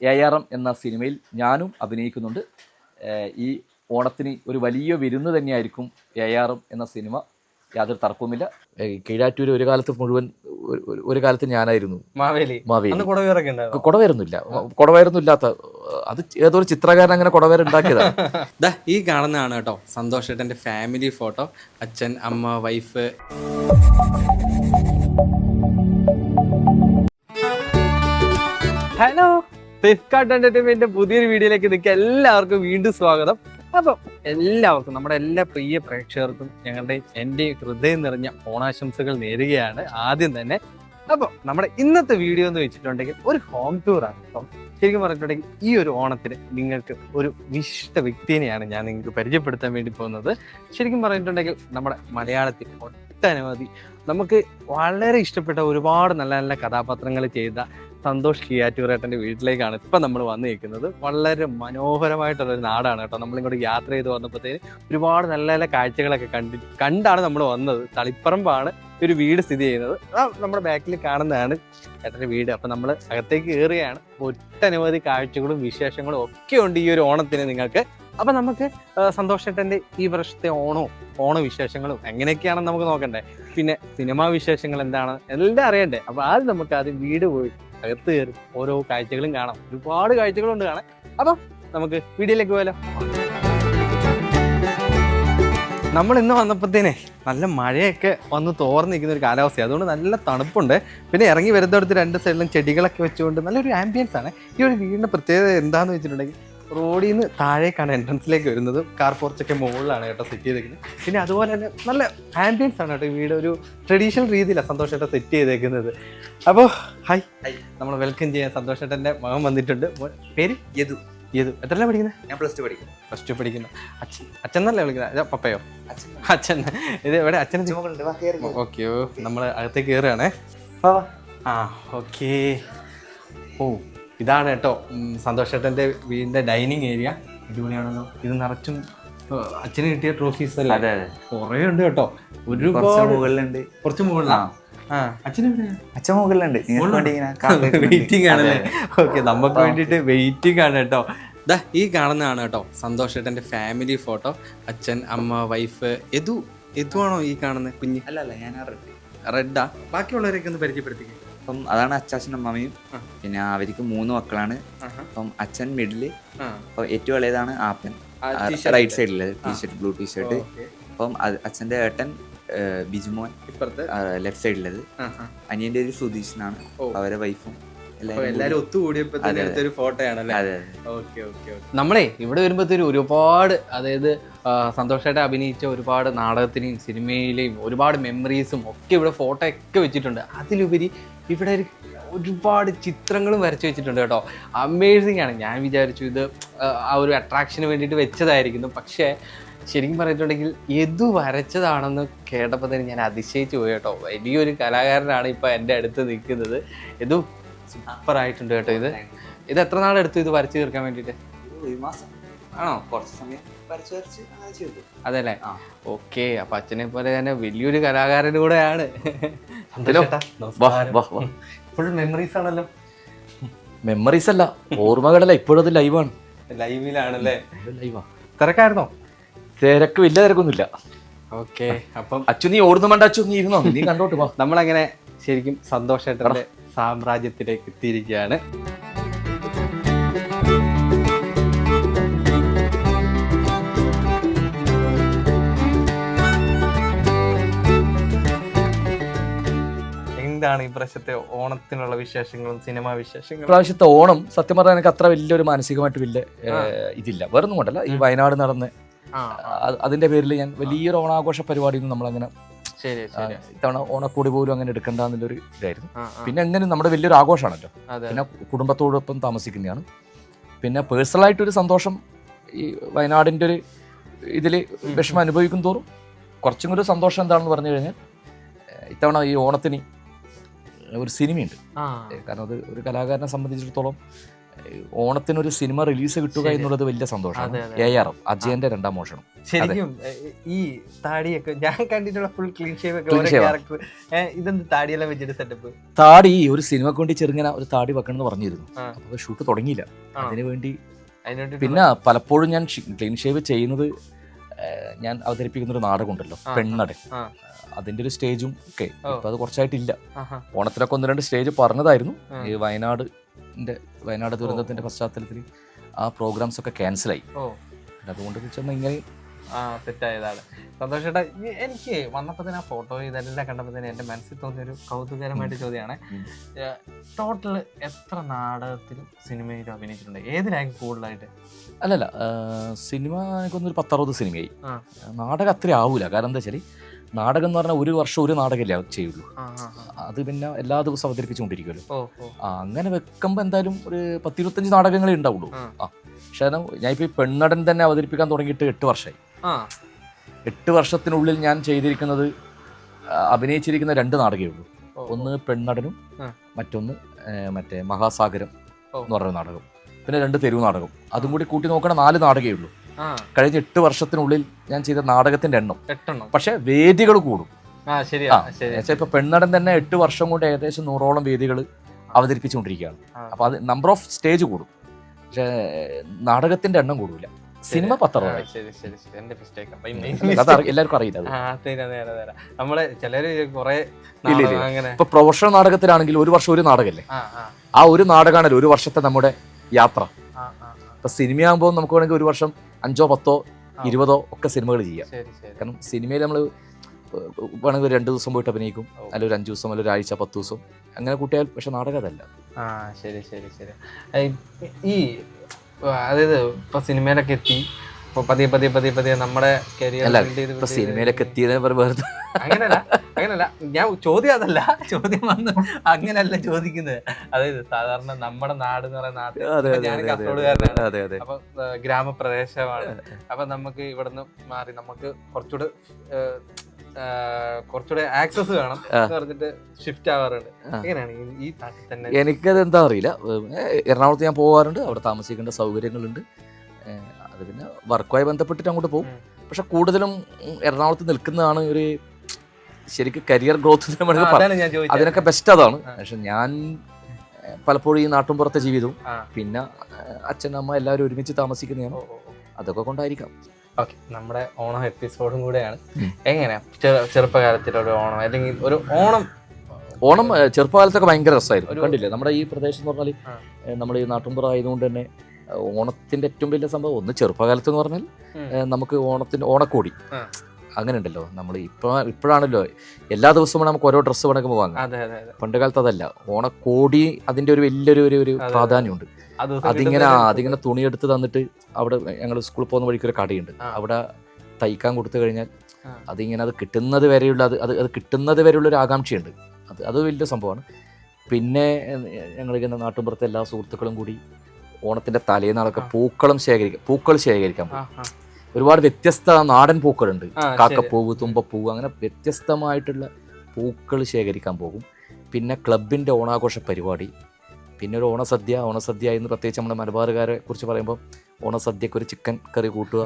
A R M എന്ന സിനിമയിൽ ഞാനും അഭിനയിക്കുന്നുണ്ട്. ഈ ഓണത്തിന് ഒരു വലിയ വിരുന്ന് തന്നെയായിരിക്കും എ ആർ എം എന്ന സിനിമ. യാതൊരു തർക്കവുമില്ല. കീഴാറ്റൂര് കീഴാറ്റൂർ ഒരു കാലത്ത് മുഴുവൻ ഒരു- കാലത്ത് ഞാനായിരുന്നു. കുടവേരൊന്നുമില്ല കുടവേരൊന്നും ഇല്ലാത്ത അത് ഏതൊരു ഒരു ചിത്രകാരൻ അങ്ങനെ കുടവേര ഉണ്ടാക്കിയതാണ് ഈ കാണുന്നതാണ് കേട്ടോ സന്തോഷേട്ടന്റെ ഫാമിലി ഫോട്ടോ. അച്ഛൻ അമ്മ വൈഫ്. ഹലോ ഫ്ലിപ്കാർട്ട് എന്റർടൈൻമെന്റ് പുതിയൊരു വീഡിയോയിലേക്ക് നിങ്ങൾക്ക് എല്ലാവർക്കും വീണ്ടും സ്വാഗതം. അപ്പം എല്ലാവർക്കും നമ്മുടെ എല്ലാ പ്രിയ പ്രേക്ഷകർക്കും ഞങ്ങളുടെ എന്റെ ഹൃദയം നിറഞ്ഞ ഓണാശംസകൾ നേരുകയാണ് ആദ്യം തന്നെ. അപ്പം നമ്മുടെ ഇന്നത്തെ വീഡിയോ എന്ന് വെച്ചിട്ടുണ്ടെങ്കിൽ ഒരു ഹോം ടൂർ ആണ് അപ്പം ശരിക്കും പറഞ്ഞിട്ടുണ്ടെങ്കിൽ ഈ ഒരു ഓണത്തിന് നിങ്ങൾക്ക് ഒരു വിശിഷ്ട വ്യക്തിനെയാണ് ഞാൻ നിങ്ങൾക്ക് പരിചയപ്പെടുത്താൻ വേണ്ടി പോകുന്നത്. ശരിക്കും പറഞ്ഞിട്ടുണ്ടെങ്കിൽ നമ്മുടെ മലയാളത്തിൽ ഒട്ടനവധി നമുക്ക് വളരെ ഇഷ്ടപ്പെട്ട ഒരുപാട് നല്ല നല്ല കഥാപാത്രങ്ങൾ ചെയ്ത സന്തോഷ് കിയാറ്റൂറേട്ടന്റെ വീട്ടിലേക്കാണ് ഇപ്പം നമ്മൾ വന്നു നിൽക്കുന്നത് വളരെ മനോഹരമായിട്ടുള്ളൊരു നാടാണ് കേട്ടോ. നമ്മളിങ്ങോട്ട് യാത്ര ചെയ്ത് വന്നപ്പോഴത്തേന് ഒരുപാട് നല്ല നല്ല കാഴ്ചകളൊക്കെ കണ്ടി കണ്ടാണ് നമ്മൾ വന്നത്. തളിപ്പറമ്പാണ് ഒരു വീട് സ്ഥിതി ചെയ്യുന്നത്. നമ്മുടെ ബാക്കിൽ കാണുന്നതാണ് ചേട്ടന്റെ വീട്. അപ്പം നമ്മൾ അകത്തേക്ക് കയറുകയാണ്. ഒട്ടനവധി കാഴ്ചകളും വിശേഷങ്ങളും ഒക്കെ ഉണ്ട് ഈ ഒരു ഓണത്തിന് നിങ്ങൾക്ക്. അപ്പം നമുക്ക് സന്തോഷേട്ടന്റെ ഈ വർഷത്തെ ഓണവും ഓണവിശേഷങ്ങളും എങ്ങനെയൊക്കെയാണെന്ന് നമുക്ക് നോക്കണ്ടേ. പിന്നെ സിനിമാ വിശേഷങ്ങൾ എന്താണ്? എല്ലാം അറിയണ്ടേ. അപ്പോൾ ആദ്യം നമുക്ക് ആദ്യം വീട് പോയി അകത്ത് കയറി ഓരോ കാഴ്ചകളും കാണാം. ഒരുപാട് കാഴ്ചകളുണ്ട് കാണാൻ. അപ്പം നമുക്ക് വീഡിയോയിലേക്ക് പോയാലോ? നമ്മൾ ഇന്ന് വന്നപ്പോഴത്തേനെ നല്ല മഴയൊക്കെ വന്ന് തോർന്നിരിക്കുന്ന ഒരു കാലാവസ്ഥയാണ് അതുകൊണ്ട് നല്ല തണുപ്പുണ്ട്. പിന്നെ ഇറങ്ങി വരുന്നിടത്ത് രണ്ട് സൈഡിലും ചെടികളൊക്കെ വെച്ചുകൊണ്ട് നല്ലൊരു ആംബിയൻസ് ആണ്. ഈ ഒരു വീടിന്റെ പ്രത്യേകത എന്താണെന്ന് വെച്ചിട്ടുണ്ടെങ്കിൽ റോഡിൽ നിന്ന് താഴേക്കാണ് എൻട്രൻസിലേക്ക് വരുന്നത്. കാർ പോർച്ചൊക്കെ മുകളിലാണ് കേട്ടോ സെറ്റ് ചെയ്തേക്കുന്നത്. പിന്നെ അതുപോലെ തന്നെ നല്ല ആംബിയൻസ് ആണ് കേട്ടോ വീട്. ഒരു ട്രഡീഷണൽ രീതിയിലാണ് സന്തോഷമായിട്ട് സെറ്റ് ചെയ്തേക്കുന്നത്. അപ്പോൾ ഹായ്. നമ്മൾ വെൽക്കം ചെയ്യാൻ സന്തോഷേട്ടന്റെ മകൻ വന്നിട്ടുണ്ട്. പേര് യദു. യദു. എത്രല്ല പഠിക്കുന്നത് ഞാൻ പ്ലസ് ടു പഠിക്കുന്നു. പ്ലസ് ടു പഠിക്കുന്നു. അച്ഛൻ അച്ഛൻ എന്നല്ലേ വിളിക്കുന്നത് പപ്പയോ? അച്ഛൻ. ഇത് ഇവിടെ അച്ഛൻ ഓക്കെ ഓ നമ്മൾ അകത്തേക്ക് കയറുകയാണേ ആ ഓക്കെ. ഓ ഇതാണ് കേട്ടോ സന്തോഷേട്ടന്റെ വീടിന്റെ ഡൈനിങ് ഏരിയ. അടിപൊളിയാണല്ലോ. ഇത് നിറച്ചും അച്ഛന് കിട്ടിയ ട്രോഫീസ് അല്ലേ? കുറേ ഉണ്ട് കേട്ടോ. ഒരുപാട് മുകളിലുണ്ട്. കുറച്ച് മുകളിലാണ് അച്ഛൻ മുകളിലുണ്ട്. വെയിറ്റിംഗ് ആണല്ലേ ഓക്കെ നമുക്ക് വേണ്ടിയിട്ട് വെയിറ്റിംഗ് ആണ് കേട്ടോ. ദാ ഈ കാണുന്നതാണ് കേട്ടോ. സന്തോഷ് ഏട്ടന്റെ ഫാമിലി ഫോട്ടോ അച്ഛൻ അമ്മ വൈഫ് എതു എതുവാണോ ഈ കാണുന്നത് കുഞ്ഞ്? അല്ല അല്ല ഞാൻ റെഡ് റെഡാ ബാക്കിയുള്ളവരൊക്കെ ഒന്ന് പരിചയപ്പെടുത്തിക്കേ. അപ്പം അതാണ് അച്ചാച്ചനും അമ്മയും. പിന്നെ അവർക്ക് മൂന്ന് മക്കളാണ്. അപ്പം അച്ഛൻ മിഡിൽ അപ്പൊ ഏറ്റവും ഇളയതാണ് ആപ്പൻ. റൈറ്റ് സൈഡിൽ t shirt blue t shirt അപ്പം അച്ഛന്റെ അച്ഛന്റെ ഏട്ടൻ ബിജുമോൻ ഇപ്പുറത്ത്? ലെഫ്റ്റ് സൈഡിലത് അനിയന്റെ ഒരു സുധീഷ് എന്നാണ് അവരെ വൈഫും എല്ലാരും ഒത്തുകൂടിയപ്പോ ഫോട്ടോയാണല്ലേ അതെ ഓക്കെ ഓക്കെ നമ്മളെ ഇവിടെ വരുമ്പോഴത്തേനും ഒരുപാട് അതായത് സന്തോഷമായിട്ട് അഭിനയിച്ച ഒരുപാട് നാടകത്തിനെയും സിനിമയിലെയും ഒരുപാട് മെമ്മറീസും ഒക്കെ ഇവിടെ ഫോട്ടോ ഒക്കെ വെച്ചിട്ടുണ്ട്. അതിലുപരി ഇവിടെ ഒരുപാട് ചിത്രങ്ങളും വരച്ചു വെച്ചിട്ടുണ്ട് കേട്ടോ. അമേസിംഗ് ആണ്. ഞാൻ വിചാരിച്ചു ഇത് ആ, ആ ഒരു അട്രാക്ഷന് വേണ്ടിയിട്ട് വെച്ചതായിരിക്കുന്നു. പക്ഷേ ശരിക്കും പറഞ്ഞിട്ടുണ്ടെങ്കിൽ എതു വരച്ചതാണെന്ന് കേട്ടപ്പോൾ തന്നെ ഞാൻ അതിശയിച്ചു പോയി കേട്ടോ. വലിയൊരു കലാകാരനാണ് ഇപ്പോൾ എന്റെ അടുത്ത് നിൽക്കുന്നത്. എതു സൂപ്പറായിട്ടുണ്ട് കേട്ടോ ഇത്. ഇത് എത്ര നാളെടുത്തു ഇത് വരച്ചു തീർക്കാൻ വേണ്ടിയിട്ട്? ഒരു മാസം. ആണോ? കുറച്ച് സമയം വരച്ച് വരച്ച് അങ്ങനെ ചെയ്തു. അതെല്ലേ? ആ. ഓക്കെ അപ്പൊ അച്ഛനെ പോലെ തന്നെ വലിയൊരു കലാകാരൻ കൂടെയാണ്. ഹലോ. വാ വാ വാ. ഫുൾ മെമ്മറീസ് ആണല്ലോ. മെമ്മറീസ് അല്ല ഓർമ്മകളല്ല ഇപ്പോഴത് ലൈവാണ് ലൈവിലാണല്ലേ ലൈവാ തിരക്കായിരുന്നോ? തിരക്ക് വലിയ തിരക്കൊന്നുമില്ല. ഓക്കെ അപ്പം അച്ചു നീ ഓടുന്നു വേണ്ട അച്ചു നീ ഇരുന്നോ? നീ കണ്ടോട്ട് പോ നമ്മളങ്ങനെ ശരിക്കും സന്തോഷമായിട്ട് സാമ്രാജ്യത്തിലേക്ക് എത്തിയിരിക്കുകയാണ്. എന്താണ് ഈ പ്രാവശ്യത്തെ ഓണത്തിനുള്ള വിശേഷങ്ങളും സിനിമാ വിശേഷങ്ങളും? പ്രാവശ്യത്തെ ഓണം സത്യം പറഞ്ഞാൽ എനിക്ക് അത്ര വലിയൊരു മാനസികമായിട്ട് വലിയ ഇതില്ല. വേറൊന്നും കൊണ്ടല്ല. ഈ വയനാട് നടന്ന അതിന്റെ പേരിൽ ഞാൻ വലിയൊരു ഓണാഘോഷ പരിപാടിയൊന്നും നമ്മളങ്ങനെ ഇത്തവണ ഓണക്കൂടി പോലും അങ്ങനെ എടുക്കണ്ട എന്നുള്ളൊരു ഇതായിരുന്നു. പിന്നെ എങ്ങനെ നമ്മുടെ വലിയൊരു ആഘോഷമാണല്ലോ. പിന്നെ കുടുംബത്തോടൊപ്പം താമസിക്കുന്നതാണ്. പിന്നെ പേഴ്സണലായിട്ടൊരു സന്തോഷം ഈ വയനാടിന്റെ ഒരു ഇതിൽ വിഷമം അനുഭവിക്കും തോറും കുറച്ചും കൂടി സന്തോഷം എന്താണെന്ന് പറഞ്ഞു കഴിഞ്ഞാൽ ഇത്തവണ ഈ ഓണത്തിന് ഒരു സിനിമയുണ്ട്. കാരണം അത് ഒരു കലാകാരനെ സംബന്ധിച്ചിടത്തോളം ഓണത്തിനൊരു സിനിമ റിലീസ് കിട്ടുക എന്നുള്ളത് വലിയ സന്തോഷം സന്തോഷമാണ് എ ആർ അജയന്റെ രണ്ടാം മോഷണം. ശരിക്കും ഈ താടിയൊക്കെ ഞാൻ കണ്ടിട്ടുള്ള ഫുൾ ക്ലീൻ. ക്യാരക്ടർ ഇതെന്ത് താടിയെല്ലാം വെച്ചിട്ട് സെറ്റപ്പ് താടി ഒരു സിനിമ വേണ്ടി ചെറുങ്ങനെ ഒരു താടി വെക്കണം എന്ന് പറഞ്ഞിരുന്നു. അപ്പൊ ഷൂട്ട് തുടങ്ങിയില്ല. അതിനു വേണ്ടി പിന്നെ പലപ്പോഴും ഞാൻ ക്ലീൻ ഷേവ് ചെയ്യുന്നത് ഞാൻ അവതരിപ്പിക്കുന്ന ഒരു നാടകമുണ്ടല്ലോ പെണ്ണട. അതിന്റെ ഒരു സ്റ്റേജും ഒക്കെ. ഇപ്പൊ അത് കുറച്ചായിട്ടില്ല. ഓണത്തിലൊക്കെ ഒന്ന് രണ്ട് സ്റ്റേജ് പറഞ്ഞതായിരുന്നു. ഈ വയനാടിന്റെ വയനാട് ദുരന്തത്തിന്റെ പശ്ചാത്തലത്തിൽ ആ പ്രോഗ്രാംസ് ഒക്കെ ക്യാൻസലായി ഓ. അതുകൊണ്ട് ഇങ്ങനെ ആ സെറ്റ് ആയതാണ് സന്തോഷേട്ടാ എനിക്ക് വന്നപ്പോൾ തന്നെ ആ ഫോട്ടോ ഇതെല്ലാം കണ്ടപ്പോൾ തന്നെ എന്റെ മനസ്സിൽ തോന്നിയ ഒരു കൗതുകരമായിട്ട് ചോദ്യമാണ് ടോട്ടൽ എത്ര നാടകത്തിലും സിനിമയിലും അഭിനയിച്ചിട്ടുണ്ട്? ഏതിലായിരിക്കും കൂടുതലായിട്ട്? അല്ലല്ല സിനിമ എനിക്കൊന്നൊരു പത്തറുപത് സിനിമയായി. നാടകം അത്ര ആവൂല. കാരണം എന്താ വെച്ചാൽ നാടകം എന്ന് പറഞ്ഞാൽ ഒരു വർഷം ഒരു നാടകമല്ലേ ചെയ്യുള്ളൂ. അത് പിന്നെ എല്ലാ ദിവസവും അവതരിപ്പിച്ചുകൊണ്ടിരിക്കുമല്ലോ അങ്ങനെ വെക്കുമ്പോൾ എന്തായാലും ഒരു പത്തിരുപത്തഞ്ച് നാടകങ്ങളേ ഉണ്ടാവുള്ളൂ. ആ. പക്ഷെ ഞാനിപ്പോൾ ഈ പെണ്ണടൻ തന്നെ അവതരിപ്പിക്കാൻ തുടങ്ങിയിട്ട് എട്ട് വർഷമായി എട്ട് വർഷത്തിനുള്ളിൽ ഞാൻ ചെയ്തിരിക്കുന്നത് അഭിനയിച്ചിരിക്കുന്ന രണ്ട് നാടകമേ ഉള്ളൂ. ഒന്ന് പെണ്ണടനും മറ്റൊന്ന് മറ്റേ മഹാസാഗരം എന്ന് പറയുന്ന നാടകം. പിന്നെ രണ്ട് തെരുവ് നാടകം. അതും കൂടി കൂട്ടി നോക്കണ നാല് നാടകമേ ഉള്ളൂ. കഴിഞ്ഞ എട്ട് വർഷത്തിനുള്ളിൽ ഞാൻ ചെയ്ത നാടകത്തിന്റെ എണ്ണം. എട്ടെണ്ണം. പക്ഷെ വേദികൾ കൂടും. ഇപ്പൊ പെണ്ണടൻ തന്നെ എട്ട് വർഷം കൊണ്ട് ഏകദേശം നൂറോളം വേദികൾ അവതരിപ്പിച്ചുകൊണ്ടിരിക്കുകയാണ്. അപ്പൊ അത് നമ്പർ ഓഫ് സ്റ്റേജ് കൂടും. പക്ഷെ നാടകത്തിന്റെ എണ്ണം കൂടൂല. സിനിമ പത്രമായി എല്ലാവർക്കും അറിയില്ല നമ്മൾ ചിലര് കൊറേ ഇപ്പൊ പ്രൊഫഷണൽ നാടകത്തിലാണെങ്കിൽ ഒരു വർഷം ഒരു നാടകല്ലേ? ആ ഒരു നാടകമാണല്ലോ ഒരു വർഷത്തെ നമ്മുടെ യാത്ര. ഇപ്പൊ സിനിമയാകുമ്പോൾ നമുക്ക് വേണമെങ്കിൽ ഒരു വർഷം അഞ്ചോ പത്തോ. ഇരുപതോ ഒക്കെ സിനിമകൾ ചെയ്യാം കാരണം സിനിമയിൽ നമ്മൾ വേണമെങ്കിൽ ഒരു രണ്ട് ദിവസം പോയിട്ട് അഭിനയിക്കും. അല്ലെങ്കിൽ ഒരു അഞ്ച് ദിവസം അല്ലെങ്കിൽ ഒരു ആഴ്ച പത്ത് ദിവസം. അങ്ങനെ കൂട്ടിയാൽ പക്ഷെ നാടകം അതല്ല ആ ശരി ശരി ശരി. ഈ അതായത് ഇപ്പൊ സിനിമയിലൊക്കെ എത്തി ഇപ്പൊ പതിയെ പതിയെ പതിയെ പതിയെ നമ്മുടെ കരിയർ അല്ല, ഇപ്പൊ സിനിമയിലൊക്കെ എത്തിയതെന്ന് പറ- വെറുതെ. അങ്ങനല്ല അങ്ങനല്ല. ഞാൻ ചോദ്യം അതല്ല. ചോദ്യം വന്ന് അങ്ങനല്ല ചോദിക്കുന്നത്. അതായത് സാധാരണ നമ്മുടെ നാട് എന്ന് പറയുന്ന നാട്ടിൽ അതെ, ഇപ്പൊ അതെ, ഞാൻ അതെ, അതെ, കാസർഗോഡുകാരനാണ്. അതെ അതെ അപ്പൊ ഗ്രാമപ്രദേശമാണ്. അപ്പൊ നമുക്ക് ഇവിടുന്ന് മാറി നമുക്ക് കുറച്ചുകൂടെ ആ, കുറച്ചുകൂടെ ആക്സസ് വേണം എന്ന് പറഞ്ഞിട്ട് ഷിഫ്റ്റ് ആവാറുണ്ട്. എങ്ങനെയാണ് ഈ- ഈ നാട്ടിൽ തന്നെ? എനിക്കത് എന്താ അറിയില്ല. ഏഹ് എറണാകുളത്ത് ഞാൻ പോകാറുണ്ട് അവിടെ താമസിക്കേണ്ട സൗകര്യങ്ങളുണ്ട്. ഏഹ് അത് പിന്നെ വർക്കുമായി ബന്ധപ്പെട്ടിട്ട് അങ്ങോട്ട് പോകും. പക്ഷെ കൂടുതലും എറണാകുളത്ത് നിൽക്കുന്നതാണ് ഒരു ശരിക്കും കരിയർ ഗ്രോത്ത് അതിനൊക്കെ ബെസ്റ്റ് അതാണ്. പക്ഷെ ഞാൻ പലപ്പോഴും ഈ നാട്ടുംപുറത്തെ ജീവിതവും പിന്നെ അച്ഛനമ്മ അച്ഛൻ അമ്മ എല്ലാവരും ഒരുമിച്ച് താമസിക്കുന്നതാണ്. അതൊക്കെ കൊണ്ടായിരിക്കാം. ഓക്കെ നമ്മുടെ ഓണം എപ്പിസോഡും കൂടെയാണ്. എങ്ങനെയാ ചെറുപ്പകാലത്തിലൊരു ഓണം അല്ലെങ്കിൽ ഒരു ഓണം ഓണം ചെറുപ്പകാലത്തൊക്കെ ഭയങ്കര രസമായിരുന്നു. കണ്ടില്ലേ? നമ്മുടെ ഈ പ്രദേശം എന്ന് പറഞ്ഞാൽ നമ്മൾ ഈ നാട്ടുംപുറം ആയതുകൊണ്ട് തന്നെ ഓണത്തിന്റെ ഏറ്റവും വലിയ സംഭവം ഒന്ന് ചെറുപ്പകാലത്ത് എന്ന് പറഞ്ഞാൽ നമുക്ക് ഓണത്തിന്റെ ഓണക്കോടി. അങ്ങനെ ഉണ്ടല്ലോ നമ്മൾ ഇപ്പൊ ഇപ്പോഴാണല്ലോ എല്ലാ ദിവസവും നമുക്ക് ഓരോ ഡ്രസ്സ് വേണമെങ്കിൽ വാങ്ങാം പണ്ട് കാലത്ത് അതല്ല. ഓണക്കോടി അതിന്റെ ഒരു വലിയൊരു ഒരു ഒരു പ്രാധാന്യമുണ്ട്. അതിങ്ങനെ അതിങ്ങനെ തുണിയെടുത്ത് തന്നിട്ട് അവിടെ ഞങ്ങൾ സ്കൂളിൽ പോകുന്ന വഴിക്ക് ഒരു കടയുണ്ട് അവിടെ തയ്ക്കാൻ കൊടുത്തു കഴിഞ്ഞാൽ അതിങ്ങനെ അത് കിട്ടുന്നത് വരെയുള്ള അത് അത് അത് കിട്ടുന്നത് വരെയുള്ള ഒരു ആകാംക്ഷയുണ്ട്. അത് അത് വലിയ സംഭവമാണ്. പിന്നെ ഞങ്ങളിങ്ങനെ നാട്ടുമ്പുറത്തെ എല്ലാ സുഹൃത്തുക്കളും കൂടി ഓണത്തിന്റെ തലേന്നാളൊക്കെ പൂക്കളും പൂക്കളം ശേഖരിക്കാം പൂക്കൾ ശേഖരിക്കാൻ പോകും ഒരുപാട് വ്യത്യസ്ത നാടൻ പൂക്കളുണ്ട്. കാക്കപ്പൂവ് തുമ്പപ്പൂവ് അങ്ങനെ വ്യത്യസ്തമായിട്ടുള്ള പൂക്കൾ ശേഖരിക്കാൻ പോകും. പിന്നെ ക്ലബിന്റെ ഓണാഘോഷ പരിപാടി. പിന്നെ ഒരു ഓണസദ്യ ഓണസദ്യ എന്ന് പ്രത്യേകിച്ച് നമ്മുടെ മലബാറുകാരെ കുറിച്ച് പറയുമ്പോൾ ഓണസദ്യക്ക് ഒരു ചിക്കൻ കറി കൂട്ടുക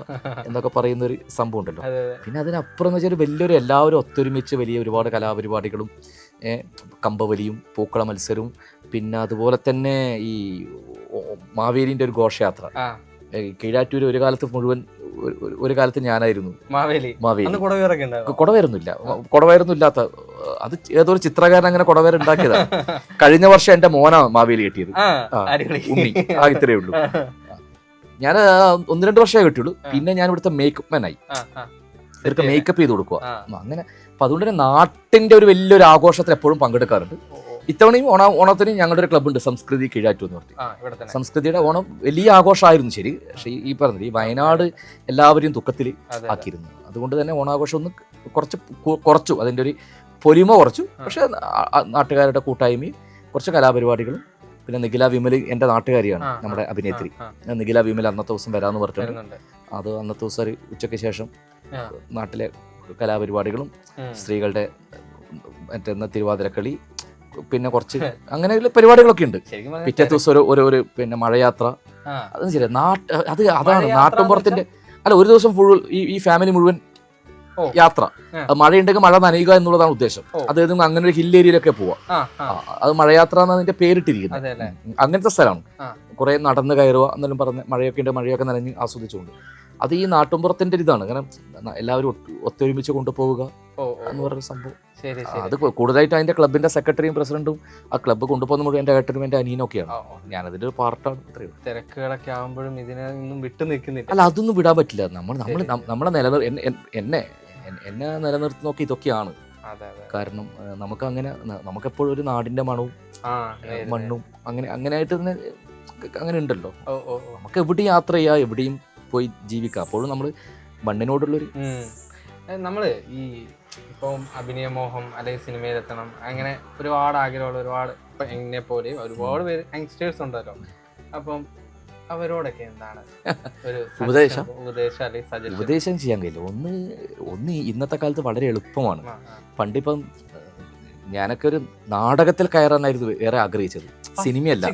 എന്നൊക്കെ പറയുന്ന ഒരു സംഭവം ഉണ്ടല്ലോ. പിന്നെ അതിനപ്പുറം എന്ന് വെച്ചാൽ വലിയൊരു എല്ലാവരും ഒത്തൊരുമിച്ച് വലിയ ഒരുപാട് കലാപരിപാടികളും കമ്പവലിയും പൂക്കള മത്സരവും പിന്നെ അതുപോലെ തന്നെ ഈ മാവേലിന്റെ ഒരു ഘോഷയാത്ര. കീഴാറ്റൂര് ഒരു കാലത്ത് മുഴുവൻ ഒരു- കാലത്ത് ഞാനായിരുന്നു. കുടവേരൊന്നുമില്ല കുടവേരൊന്നും ഇല്ലാത്ത അത് ഏതൊരു ഒരു ചിത്രകാരൻ അങ്ങനെ കുടവേര ഉണ്ടാക്കിയതാണ് കഴിഞ്ഞ വർഷം എന്റെ മോനാ മാവേലി കെട്ടിയത്. ആ ആ, ഉണ്ണി. ആ. ഇത്രയേ ഉള്ളൂ ഞാൻ ഒന്ന് രണ്ട് വർഷമേ കെട്ടിയുള്ളൂ. പിന്നെ ഞാൻ ഇവിടുത്തെ മേക്കപ്പ് മാനായി ആയി. ഇവർക്ക് മേക്കപ്പ് ചെയ്ത് കൊടുക്കുക. അങ്ങനെ അപ്പൊ അതുകൊണ്ട് തന്നെ നാട്ടിന്റെ ഒരു വലിയൊരു ആഘോഷത്തിൽ എപ്പോഴും പങ്കെടുക്കാറുണ്ട്. ഇത്തവണയും ഓണ ഓണത്തിന് ഞങ്ങളുടെ ഒരു ക്ലബ്ബുണ്ട് സംസ്കൃതി കീഴാറ്റു എന്ന് പറഞ്ഞു സംസ്കൃതിയുടെ ഓണം വലിയ ആഘോഷമായിരുന്നു ശരി. പക്ഷേ ഈ- പറഞ്ഞത് ഈ വയനാട് എല്ലാവരെയും ദുഃഖത്തിൽ. ആക്കിയിരുന്നു. അതുകൊണ്ട് തന്നെ ഓണാഘോഷം ഒന്ന് കുറച്ച് കുറച്ചു. അതിന്റെ ഒരു പൊലിമ കുറച്ചു. പക്ഷേ നാട്ടുകാരുടെ കൂട്ടായ്മയും കുറച്ച് കലാപരിപാടികളും. പിന്നെ നിഖില വിമൽ എന്റെ നാട്ടുകാരിയാണ് നമ്മുടെ അഭിനേത്രി. നിഖില വിമൽ അന്നത്തെ ദിവസം വരാമെന്ന് പറഞ്ഞിട്ടുണ്ട്. അത് അന്നത്തെ ദിവസം ഒരു ഉച്ചയ്ക്ക് ശേഷം നാട്ടിലെ കലാപരിപാടികളും. സ്ത്രീകളുടെ മറ്റേ തിരുവാതിരക്കളി പിന്നെ കുറച്ച് അങ്ങനെ പരിപാടികളൊക്കെ ഉണ്ട്. പിറ്റേ ദിവസം ഒരു ഒരു ഒരു പിന്നെ മഴയാത്ര. അതും ശരി നാട്ട് അത് അതാണ് നാട്ടുമ്പുറത്തിന്റെ അല്ല ഒരു ദിവസം ഫുൾ ഈ ഈ ഫാമിലി മുഴുവൻ. യാത്ര. മഴയുണ്ടെങ്കിൽ മഴ നനയുക എന്നുള്ളതാണ് ഉദ്ദേശം. അതായത് അങ്ങനെ ഒരു ഹിൽ ഏരിയയിലൊക്കെ പോവാം. അത് മഴയാത്ര എന്നാണ് അതിന്റെ പേരിട്ടിരിക്കുന്നത്. അങ്ങനത്തെ സ്ഥലമാണ്. കുറെ നടന്ന് കയറുക എന്നെല്ലാം പറഞ്ഞ് മഴയൊക്കെ ഉണ്ട് മഴയൊക്കെ നനഞ്ഞ് ആസ്വദിച്ചുകൊണ്ട്. അത് ഈ നാട്ടുമ്പുറത്തിന്റെ ഇതാണ്. കാരണം എല്ലാവരും ഒത്ത് ഒത്തൊരുമിച്ച് കൊണ്ടുപോവുക എന്ന് പറഞ്ഞ പറയുന്ന സംഭവം. അത് കൂടുതലായിട്ട് അതിന്റെ ക്ലബിന്റെ സെക്രട്ടറിയും പ്രസിഡന്റും ആ ക്ലബ്ബ് കൊണ്ടുപോകുന്ന മുഴുവൻ എന്റെ ഏട്ടനും എന്റെ അനിയനൊക്കെയാണ്. ഞാനതിന്റെ ഒരു പാർട്ടാണ്. തിരക്കുകളൊക്കെ ആവുമ്പോഴും ഇതിനെ ഒന്നും വിട്ടു നിൽക്കുന്നില്ല. അല്ല അതൊന്നും വിടാൻ പറ്റില്ല. നമ്മൾ നമ്മൾ. നമ്മളെ നിലനിർ എന്നെ- എന്നെ നിലനിർത്തുന്നൊക്കെ ഇതൊക്കെയാണ്. കാരണം നമുക്ക് അങ്ങനെ നമുക്കെപ്പോഴും ഒരു നാടിന്റെ മണവും മണ്ണും അങ്ങനെ അങ്ങനെ ആയിട്ട് തന്നെ അങ്ങനെ ഉണ്ടല്ലോ നമുക്ക് എവിടെയും യാത്ര ചെയ്യാം എവിടെയും പോയി ജീവിക്കാം അപ്പോഴും നമ്മൾ മണ്ണിനോടുള്ളൊരു നമ്മൾ ഈ ഇപ്പം അഭിനയമോഹം അല്ലെങ്കിൽ സിനിമയിലെത്തണം അങ്ങനെ ഒരുപാട് ആഗ്രഹമുള്ള ഒരുപാട് ഇപ്പം എന്നെ പോലെയും ഒരുപാട് പേര് യങ്സ്റ്റേഴ്സ് ഉണ്ടല്ലോ. അപ്പം അവരോടൊക്കെ എന്താണ് ഒരു ഉപദേശം? ഉപദേശം അല്ലെങ്കിൽ ഉപദേശം ചെയ്യാൻ കഴിയില്ല. ഒന്ന് ഒന്ന് ഇന്നത്തെ കാലത്ത് വളരെ എളുപ്പമാണ്. പണ്ടിപ്പം ഞാനൊക്കെ ഒരു നാടകത്തിൽ കയറാനായിരുന്നു ഏറെ ആഗ്രഹിച്ചത്. സിനിമയല്ല.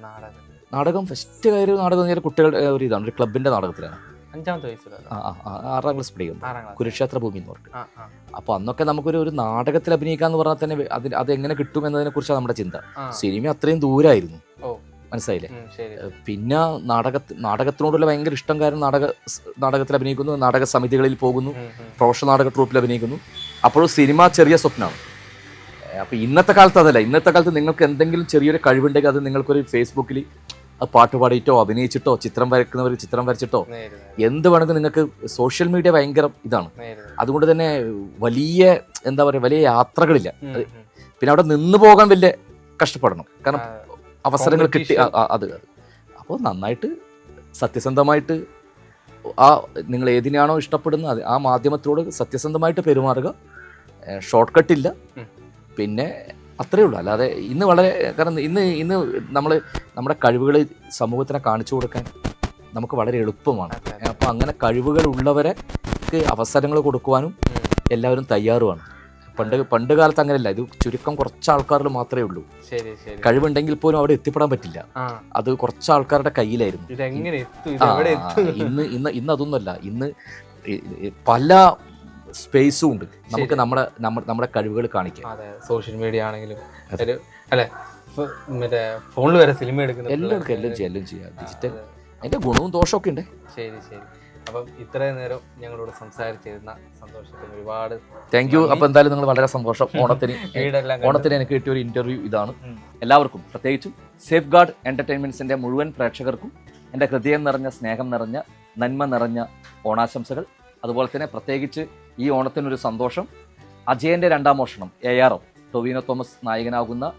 നാടകം. നാടകം ഫസ്റ്റ് കയറിയ നാടകം കുട്ടികളുടെ ഒരു ഇതാണ് ഒരു ക്ലബിന്റെ നാടകത്തിലാണ്. അഞ്ചാമത്തെ ആ, ആ, ആറാം ക്ലാസ് പഠിക്കുന്നു. കുരുക്ഷേത്ര ഭൂമി എന്ന് പറഞ്ഞിട്ട്. ആ അപ്പോൾ അന്നൊക്കെ നമുക്കൊരു ഒരു നാടകത്തിൽ അഭിനയിക്കാന്ന് പറഞ്ഞാൽ തന്നെ അത് അത് എങ്ങനെ കിട്ടും എന്നതിനെ കുറിച്ചാണ് നമ്മുടെ ചിന്ത. സിനിമ അത്രയും ദൂരമായിരുന്നു. മനസ്സിലായില്ലേ? പിന്നെ നാടക നാടകത്തിനോടുള്ള ഭയങ്കര ഇഷ്ടം കാരണം നാടക നാടകത്തിൽ അഭിനയിക്കുന്നു നാടക സമിതികളിൽ പോകുന്നു. പ്രൊഫഷണൽ നാടക ട്രൂപ്പിൽ അഭിനയിക്കുന്നു. അപ്പോഴും സിനിമ ചെറിയ സ്വപ്നമാണ്. അപ്പോൾ ഇന്നത്തെ കാലത്ത് അതല്ല. ഇന്നത്തെ കാലത്ത് നിങ്ങൾക്ക് എന്തെങ്കിലും ചെറിയൊരു കഴിവുണ്ടെങ്കിൽ അത് നിങ്ങൾക്കൊരു ഫേസ്ബുക്കിൽ പാട്ട് പാടിയിട്ടോ അഭിനയിച്ചിട്ടോ ചിത്രം വരയ്ക്കുന്നവർ ചിത്രം വരച്ചിട്ടോ എന്ത് വേണമെങ്കിൽ നിങ്ങൾക്ക് സോഷ്യൽ മീഡിയ ഭയങ്കര ഇതാണ്. അതുകൊണ്ട് തന്നെ വലിയ എന്താ പറയുക വലിയ യാത്രകളില്ല. അത്. പിന്നെ അവിടെ നിന്ന് പോകാൻ വലിയ കഷ്ടപ്പെടണം. കാരണം അവസരങ്ങൾ കിട്ടി അത്. അപ്പോൾ നന്നായിട്ട് സത്യസന്ധമായിട്ട് ആ നിങ്ങൾ ഏതിനാണോ ഇഷ്ടപ്പെടുന്നത് അത് ആ മാധ്യമത്തോട് സത്യസന്ധമായിട്ട് പെരുമാറുക. ഷോർട്ട് കട്ടില്ല ഇല്ല. പിന്നെ അത്രയേ ഉള്ളൂ. അല്ലാതെ ഇന്ന് വളരെ കാരണം ഇന്ന് ഇന്ന് നമ്മൾ നമ്മുടെ കഴിവുകൾ സമൂഹത്തിനെ കാണിച്ചു കൊടുക്കാൻ നമുക്ക് വളരെ എളുപ്പമാണ്. അപ്പോൾ അങ്ങനെ കഴിവുകൾ ഉള്ളവരെ അവസരങ്ങൾ കൊടുക്കുവാനും എല്ലാവരും തയ്യാറുമാണ്. പണ്ട് പണ്ട് കാലത്ത് അങ്ങനെയല്ല. ഇത് ചുരുക്കം കുറച്ച് ആൾക്കാരിൽ മാത്രമേ ഉള്ളൂ. കഴിവുണ്ടെങ്കിൽ പോലും അവിടെ എത്തിപ്പെടാൻ പറ്റില്ല. അത് കുറച്ച് ആൾക്കാരുടെ കയ്യിലായിരുന്നു. ഇന്ന് ഇന്ന് ഇന്ന് അതൊന്നുമല്ല ഇന്ന് പല സ്പേസും ഉണ്ട് നമുക്ക്. നമ്മുടെ നമ്മുടെ കഴിവുകൾ കാണിക്കാം. അതെ സോഷ്യൽ മീഡിയ ആണെങ്കിലും അല്ലെ? മറ്റേ ഫോണിൽ വരെ സിനിമ എടുക്കുന്ന എല്ലാം എല്ലാം ചെയ്യാം എല്ലാം ചെയ്യാം. ഡിജിറ്റൽ അതെ. അതിന്റെ ഗുണവും ഒക്കെ ഉണ്ട്. ശരി ശരി. അപ്പം ഇത്രയും നേരം ഞങ്ങളോട് സംസാരിച്ചിരുന്ന സന്തോഷത്തിന് ഒരുപാട് താങ്ക് യു അപ്പൊ എന്തായാലും നിങ്ങൾ വളരെ സന്തോഷം. ഓണത്തിന് ഓണത്തിന് എനിക്ക് കിട്ടിയ ഒരു ഇന്റർവ്യൂ ഇതാണ്. എല്ലാവർക്കും പ്രത്യേകിച്ചും സേഫ് ഗാർഡ് എന്റർടൈൻമെന്റ്സിന്റെ മുഴുവൻ പ്രേക്ഷകർക്കും എന്റെ ഹൃദയം നിറഞ്ഞ സ്നേഹം നിറഞ്ഞ നന്മ നിറഞ്ഞ ഓണാശംസകൾ. അതുപോലെ തന്നെ പ്രത്യേകിച്ച് ഈ ഓണത്തിനൊരു സന്തോഷം. അജയന്റെ രണ്ടാം മോഷണം A R M Tovino Thomas നായകനാകുന്ന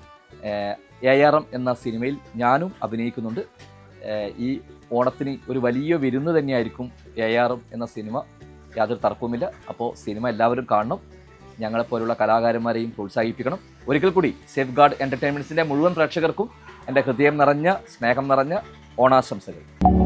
എ ആർ എം എന്ന സിനിമയിൽ ഞാനും അഭിനയിക്കുന്നുണ്ട്. ഈ ഓണത്തിന് ഒരു വലിയ വിരുന്ന് തന്നെയായിരിക്കും എ ആർ എം എന്ന സിനിമ. യാതൊരു തർക്കവുമില്ല. അപ്പോൾ സിനിമ എല്ലാവരും കാണണം. ഞങ്ങളെപ്പോലുള്ള കലാകാരന്മാരെയും പ്രോത്സാഹിപ്പിക്കണം. ഒരിക്കൽ കൂടി സേഫ് ഗാർഡ് എന്റർടൈൻമെന്റ്സിന്റെ മുഴുവൻ പ്രേക്ഷകർക്കും എന്റെ ഹൃദയം നിറഞ്ഞ സ്നേഹം നിറഞ്ഞ ഓണാശംസകൾ.